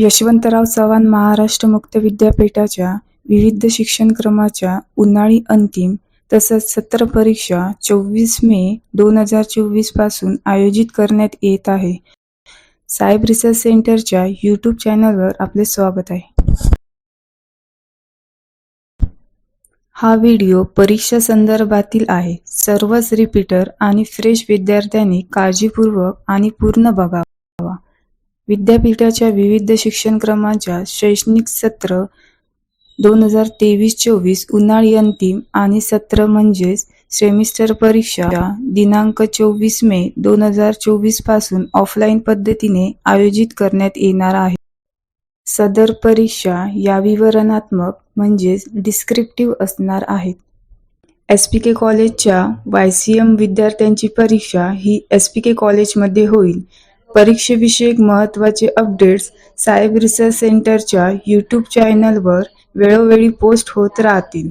यशवंतराव चव्हाण महाराष्ट्र मुक्त विद्यापीठाच्या विविध शिक्षणक्रमाच्या उन्हाळी अंतिम तसंच सत्र परीक्षा चोवीस मे दोन हजार चोवीसपासून आयोजित करण्यात येत आहे. साहेब रिसर्च सेंटरच्या यूट्यूब चॅनलवर आपले स्वागत आहे. हा व्हिडिओ परीक्षा संदर्भातील आहे. सर्वच रिपीटर आणि फ्रेश विद्यार्थ्यांनी काळजीपूर्वक आणि पूर्ण बघावा. विद्यापीठाच्या विविध शिक्षणक्रमाच्या शैक्षणिक सत्र दोन हजार तेवीस चोवीस उन्हाळी अंतिम आणि सत्र म्हणजेच सेमिस्टर परीक्षा दिनांक चोवीस मे दोन हजार चोवीसपासून ऑफलाईन पद्धतीने आयोजित करण्यात येणार आहे. सदर परीक्षा या विवरणात्मक म्हणजेच डिस्क्रिप्टिव्ह असणार आहेत. एस पी के कॉलेजच्या वाय सी एम विद्यार्थ्यांची परीक्षा ही एस पी के कॉलेजमध्ये होईल. परीक्षेविषयक महत्त्वाचे अपडेट्स साहेब रिसर्च सेंटरच्या यूट्यूब चॅनलवर वेळोवेळी पोस्ट होत राहतील.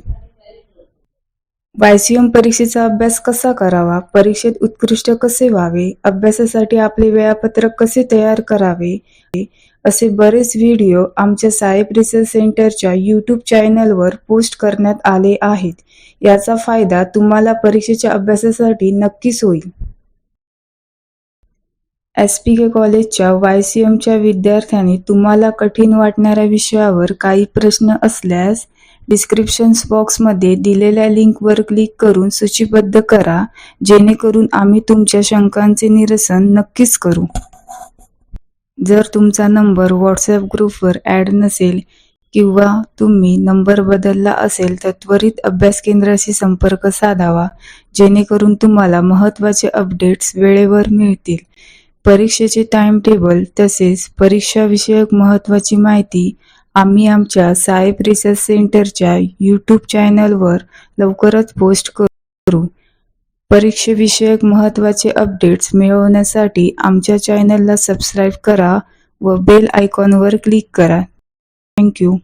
वायसीएम परीक्षेचा अभ्यास कसा करावा? परीक्षेत उत्कृष्ट कसे व्हावे? अभ्यासासाठी आपले वेळापत्रक कसे तयार करावे? असे बरेच व्हिडिओ आमच्या साहेब रिसर्च सेंटरच्या यूट्यूब चॅनलवर पोस्ट करण्यात आले आहेत. याचा फायदा तुम्हाला परीक्षेच्या अभ्यासासाठी नक्कीच होईल. एस पी के कॉलेजच्या वाय सी एमच्या विद्यार्थ्यांनी तुम्हाला कठीण वाटणाऱ्या विषयावर काही प्रश्न असल्यास डिस्क्रिप्शन बॉक्समध्ये दिलेल्या लिंकवर क्लिक करून सूचीबद्ध करा जेणेकरून आम्ही तुमच्या शंकांचे निरसन नक्कीच करू. जर तुमचा नंबर व्हॉट्सॲप ग्रुपवर ॲड नसेल किंवा तुम्ही नंबर बदलला असेल तर त्वरित अभ्यास केंद्राशी संपर्क साधावा जेणेकरून तुम्हाला महत्त्वाचे अपडेट्स वेळेवर मिळतील. परीक्षेचे टाइमटेबल तसेच परीक्षाविषयक महत्त्वाची माहिती आम्ही आमच्या साहेब रिसर्च सेंटरच्या यूट्यूब चॅनलवर लवकरच पोस्ट करू. परीक्षेविषयक महत्त्वाचे अपडेट्स मिळवण्यासाठी आमच्या चॅनलला सबस्क्राईब करा व बेल आयकॉनवर क्लिक करा. थँक्यू